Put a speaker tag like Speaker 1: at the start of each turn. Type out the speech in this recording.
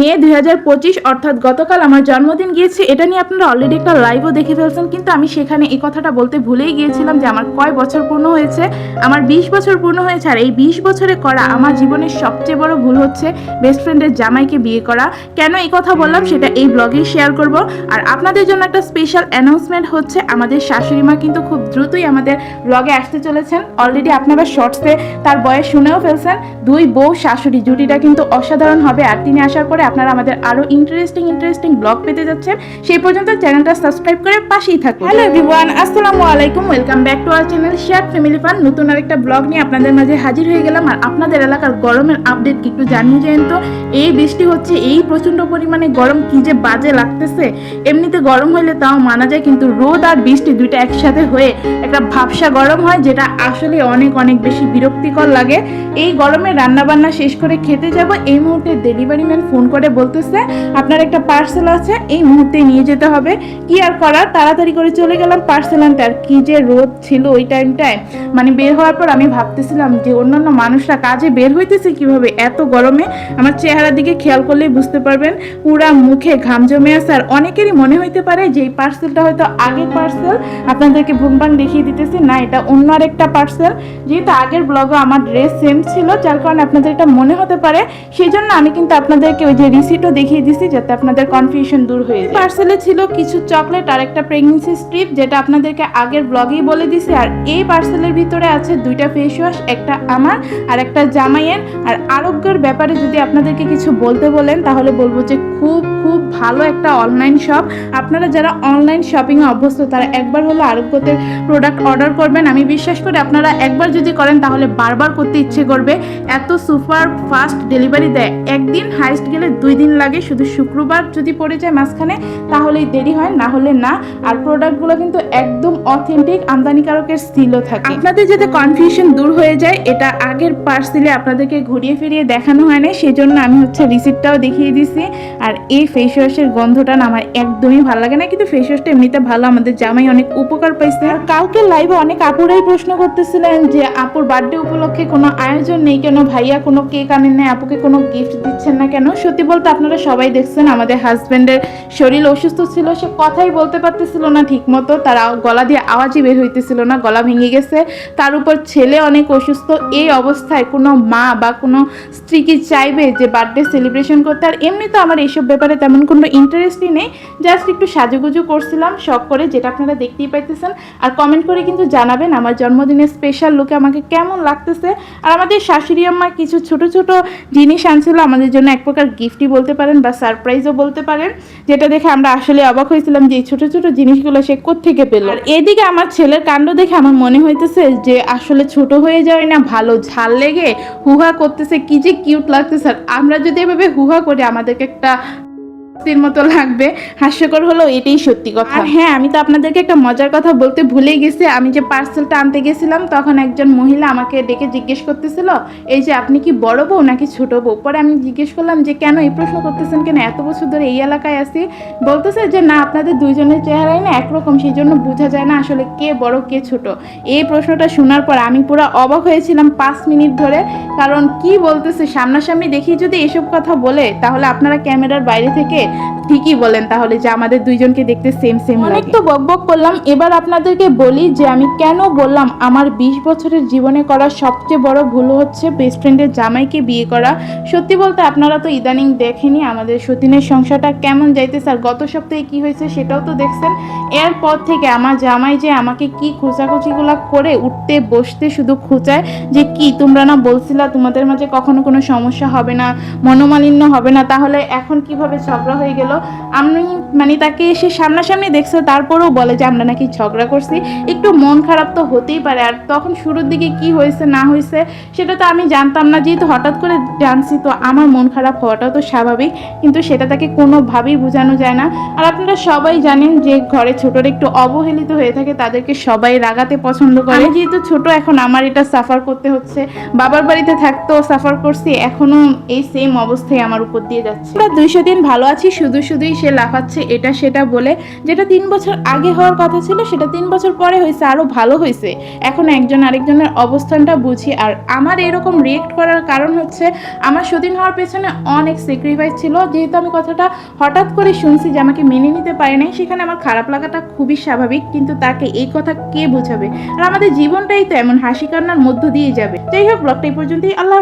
Speaker 1: মে দু হাজার পঁচিশ, অর্থাৎ গতকাল আমার জন্মদিন গিয়েছে, এটা নিয়ে আপনারা অলরেডি একটা লাইভও দেখে ফেলছেন, কিন্তু আমি সেখানে এই কথাটা বলতে ভুলেই গিয়েছিলাম যে আমার কয় বছর পূর্ণ হয়েছে, আমার বিশ বছর পূর্ণ হয়েছে, আর এই বিশ বছরে করা আমার জীবনের সবচেয়ে বড় ভুল হচ্ছে বেস্ট ফ্রেন্ডের জামাইকে বিয়ে করা। কেন এই কথা বললাম সেটা এই ব্লগেই শেয়ার করব। আর আপনাদের জন্য একটা স্পেশাল অ্যানাউন্সমেন্ট হচ্ছে, আমাদের শাশুড়ি মা কিন্তু খুব দ্রুতই আমাদের ব্লগে আসতে চলেছেন। অলরেডি আপনারা শর্টসে তার বয়স শুনেও ফেলছেন। দুই বউ শাশুড়ি, জুটিটা কিন্তু অসাধারণ হবে, আর তিনি আসার পরে আপনারা আমাদের আরও ইন্টারেস্টিং ইন্টারেস্টিং ব্লগ পেতে যাচ্ছেন, সেই পর্যন্ত চ্যানেলটা সাবস্ক্রাইব করে পাশেই থাকুন। হ্যালো এভরিওয়ান আসসালামু আলাইকুম welcome back to our channel Share Family Fun নতুন আরেকটা ব্লগ নিয়ে আপনাদের মাঝে হাজির হয়ে গেলাম। আর আপনাদের এলাকার গরমের আপডেট কি একটু জানিয়ে যান তো? এই বৃষ্টি হচ্ছে, এই প্রচণ্ড পরিমাণে গরম কি যে বাজে লাগতেছে। এমনিতে গরম হলে তাও মানা যায়, কিন্তু রোদ আর বৃষ্টি দুইটা একসাথে হয়ে একটা ভাবসা গরম হয়, যেটা আসলে অনেক অনেক বেশি বিরক্তিকর লাগে। এই গরমে রান্না বান্না শেষ করে খেতে যাব। এই মুহূর্তে ডেলিভারি ম্যান ফোন করে বলতেছে, আপনার একটা পার্সেল আছে, এই মুহূর্তে নিয়ে যেতে হবে। কি আর করার? তাড়াতাড়ি করে চলে গেলাম পার্সেল আনতে। আর কি যে রোদ ছিল ওই টাইমটায় মানে বের হওয়ার পর আমি ভাবতেছিলাম যে অন্যান্য মানুষরা কাজে বের হইতেছে কীভাবে এত গরমে? আমার চেহারার দিকে খেয়াল করলেই বুঝতে পারবেন, পুরা মুখে ঘাম জমে আছে। আর অনেকেরই মনে হইতে পারে যে এই পার্সেলটা হয়তো আগের পার্সেল আপনাদেরকে ভুমবাং দেখিয়ে দিতেছি, না, এটা অন্য আরেকটা পার্সেল যেহেতু আগের ব্লগে আমার ড্রেস সেম ছিল, যার কারণে আপনাদের এটা মনে হতে পারে। সেই জন্য আমি কিন্তু আপনাদেরকে ওই যে রিসিটও দেখিয়ে দিছি যাতে আপনাদের কনফিউশন দূর হয়ে যায়। পার্সেলে ছিল কিছু চকলেট আর একটা প্রেগনেন্সি স্ট্রিপ যেটা আপনাদেরকে আগের ব্লগেই বলে দিছি। আর এই পার্সেলের ভিতরে আছে দুইটা ফেস ওয়াশ একটা আমার আর একটা জামাইয়ের। আর আরোগ্যের ব্যাপারে যদি আপনাদেরকে কিছু বলতে বলেন, তাহলে বলব যে খুব খুব ভালো একটা অনলাইন শপ আপনারা যারা অনলাইন শপিংয়ে অভ্যস্ত, তারা একবার হলো আরোগ্যতের প্রোডাক্ট অর্ডার করবেন। আমি বিশ্বাস করি আপনারা একবার যদি করেন, তাহলে বারবার করতে ইচ্ছে করবে। এত সুপার ফাস্ট ডেলিভারি দেয়। একদিন হাইস্ট গেলে দুই দিন লাগে। শুধু শুক্রবার যদি পড়ে যায় মাঝখানে, তাহলেই দেরি হয়। না হলে না। আর প্রোডাক্টগুলো কিন্তু একদম অথেন্টিক আমদানিকারকের স্টিলও থাকে। আপনাদের যাতে কনফিউশন দূর হয়ে যায়, এটা আগের পার্সেলে আপনাদেরকে ঘুরিয়ে ফিরিয়ে দেখানো হয় না সেই জন্য আমি হচ্ছে রিসিপ্টটাও দেখিয়ে দিছি। আর এই ফেস ওয়াশের গন্ধটা না আমার একদমই ভালো লাগে না, কিন্তু ফেস ওয়াশটা এমনিতে ভালো। আমাদের জামাই অনেক উপকার পাইছে। আর কালকে লাইভে অনেক আপুরাই প্রশ্ন করতেছিলেন যে, আপুর বার্থডে উপলক্ষে কোনো আয়োজন নেই কেন? ভাইয়া কোনো কেক আনেন নাই? আপুকে কোনো গিফট দিচ্ছেন না কেন? সত্যি বলতে আপনারা সবাই দেখছেন, আমাদের হাজবেন্ডের শরীর অসুস্থ ছিল, সে কথাই বলতে পারতেছিল না ঠিক মতো তার গলা দিয়ে আওয়াজই বের হইতেছিল না, গলা ভেঙে গেছে। তার উপর ছেলে অনেক অসুস্থ। এই অবস্থায় কোনো মা বা কোনো স্ত্রী কি চাইবে যে বার্থডে সেলিব্রেশন করতে? আর এমনি তো আমার এইসব ব্যাপারে তেমন কোনো ইন্টারেস্টই নেই। জাস্ট একটু সাজুগুজু করছিলাম শখ করে যেটা আপনারা দেখতেই পাইতেছেন। আর কমেন্ট করে কিন্তু জানাবেন আমার জন্মদিনের স্পেশাল লুকে আমাকে কেমন লাগতেছে। আর আমাদের শাশুড়ি আম্মা কিছু ছোট ছোট জিনিস আনছিল আমাদের জন্য এক প্রকার গিফটই বলতে পারেন বা সারপ্রাইজও বলতে পারেন যেটা দেখে আমরা আসলে অবাক হয়েছিলাম যে এই ছোটো ছোটো জিনিসগুলো সে কোত্থেকে পেল। আর এদিকে আমার ছেলের কাণ্ড দেখে আমার মনে হইতেছে যে আসলে ছোট হয়ে যায় না ভালো ঝাল লেগে হুহা করতেছে কি যে কিউট লাগতেছে। আর আমরা যদি এভাবে হুহা করি আমাদেরকে একটা হাসির মতো লাগবে। হাস্যকর হলো এটাই সত্যি কথা। আর হ্যাঁ আমি তো আপনাদেরকে একটা মজার কথা বলতে ভুলেই গেছি। আমি যে পার্সেলটা আনতে গেছিলাম, তখন একজন মহিলা আমাকে ডেকে জিজ্ঞেস করতেছিল, এই যে আপনি কি বড় বউ নাকি ছোট বউ? পরে আমি জিজ্ঞেস করলাম যে, কেন এই প্রশ্ন করতেছেন কেন? এত বছর ধরে এই এলাকায় আছি। বলতেছে যে, না, আপনাদের দুইজনের চেহারাই না একরকম সেই জন্য বোঝা যায় না আসলে কে বড়, কে ছোট। এই প্রশ্নটা শোনার পর আমি পুরো অবাক হয়েছিলাম পাঁচ মিনিট ধরে। কারণ কি বলতেছে? সামনাসামনি দেখি যদি এসব কথা বলে, তাহলে আপনারা ক্যামেরার বাইরে থেকে ঠিকই বলেন তাহলে যে আমাদের দুইজনকে দেখতে সেম সেম অনেক তো বক বক করলাম। এবার আপনাদেরকে বলি যে আমি কেন বললাম আমার বিশ বছরের জীবনে করা সবচেয়ে বড় ভুল হচ্ছে বেস্ট ফ্রেন্ডের জামাইকে বিয়ে করা। সত্যি বলতে আপনারা তো ইদানিং দেখেনি আমাদের সতীনের সংসারটা কেমন যাইতেছে আর গত সপ্তাহে কি হয়েছে সেটাও তো দেখছেন। এরপর থেকে আমার জামাই যে আমাকে কি খোঁচাখুচিগুলো করে উঠতে বসতে শুধু খোঁচায় যে কি তোমরা না বলছিলা তোমাদের মাঝে কখনো কোনো সমস্যা হবে না মনোমালিন্য হবে না তাহলে এখন কীভাবে ঝগড়া হয়ে গেল। আমি মানে তাকে এসে সামনাসামনি দেখছে তারপরেও বলে যে আমরা নাকি ঝগড়া করছি। একটু মন খারাপ তো হতেই পারে। আর তখন শুরুর দিকে কি হয়েছে না হয়েছে সেটা তো আমি জানতাম না। যেহেতু হঠাৎ করে জানছি তো আমার মন খারাপ হওয়াটাও তো স্বাভাবিক। কিন্তু সেটা তাকে কোনোভাবেই বোঝানো যায় না। আর আপনারা সবাই জানেন যে ঘরে ছোটরা একটু অবহেলিত হয়ে থাকে তাদেরকে সবাই রাগাতে পছন্দ করে। যেহেতু ছোট এখন আমার এটা সাফার করতে হচ্ছে। বাবার বাড়িতে থাকতেও সাফার করছি এখনও এই সেম অবস্থায় আমার উপর দিয়ে যাচ্ছে। আমরা দুইশো দিন ভালো আছি শুধু শুধুই সে লাফাচ্ছে, এটা সেটা বলে, যেটা তিন বছর আগে হওয়ার কথা ছিল, সেটা তিন বছর পরে হয়েছে আরও ভালো হয়েছে। এখন একজন আরেকজনের অবস্থানটা বুঝি, আর আমার এরকম রিয়েক্ট করার কারণ হচ্ছে, আমার সতীন হওয়ার পেছনে অনেক স্যাক্রিফাইস ছিল, যেহেতু আমি কথাটা হঠাৎ করে শুনছি যে আমাকে মেনে নিতে পারে নাই, সেখানে আমার খারাপ লাগাটা খুবই স্বাভাবিক, কিন্তু তাকে এই কথা কে বোঝাবে? আর আমাদের জীবনটাই তো এমন, হাসি কান্নার মধ্য দিয়ে যাবে। যাই হোক, ব্লগটা এই পর্যন্তই, আল্লাহ।